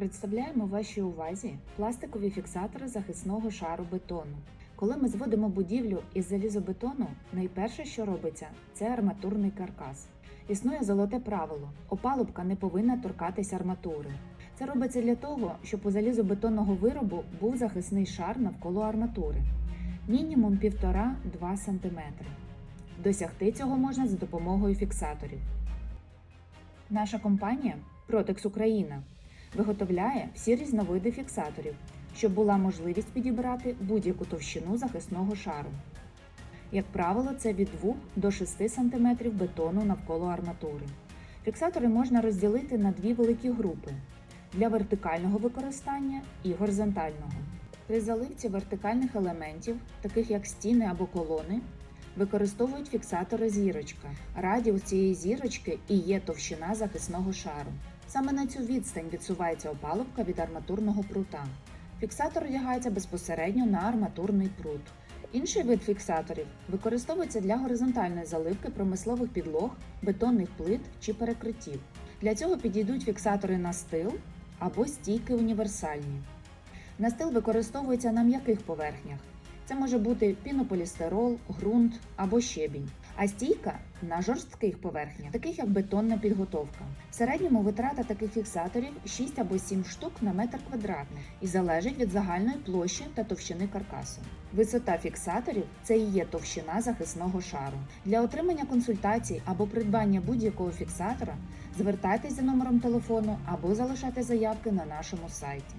Представляємо вашій увазі пластикові фіксатори захисного шару бетону. Коли ми зводимо будівлю із залізобетону, найперше, що робиться, це арматурний каркас. Існує золоте правило: опалубка не повинна торкатися арматури. Це робиться для того, щоб у залізобетонного виробу був захисний шар навколо арматури, мінімум 1,5-2 см. Досягти цього можна за допомогою фіксаторів. Наша компанія Protex Україна виготовляє всі різновиди фіксаторів, щоб була можливість підібрати будь-яку товщину захисного шару. Як правило, це від 2 до 6 см бетону навколо арматури. Фіксатори можна розділити на дві великі групи для вертикального використання і горизонтального. При заливці вертикальних елементів, таких як стіни або колони, використовують фіксатори зірочка. Радіус цієї зірочки і є товщина захисного шару. Саме на цю відстань відсувається опалубка від арматурного прута. Фіксатор одягається безпосередньо на арматурний прут. Інший вид фіксаторів використовується для горизонтальної заливки промислових підлог, бетонних плит чи перекриттів. Для цього підійдуть фіксатори настил або стійки універсальні. Настил використовується на м'яких поверхнях. Це може бути пінополістирол, ґрунт або щебінь, а стійка на жорстких поверхнях, таких як бетонна підготовка. В середньому витрата таких фіксаторів 6 або 7 штук на метр квадратний і залежить від загальної площі та товщини каркасу. Висота фіксаторів це і є товщина захисного шару. Для отримання консультацій або придбання будь-якого фіксатора звертайтеся за номером телефону або залишайте заявки на нашому сайті.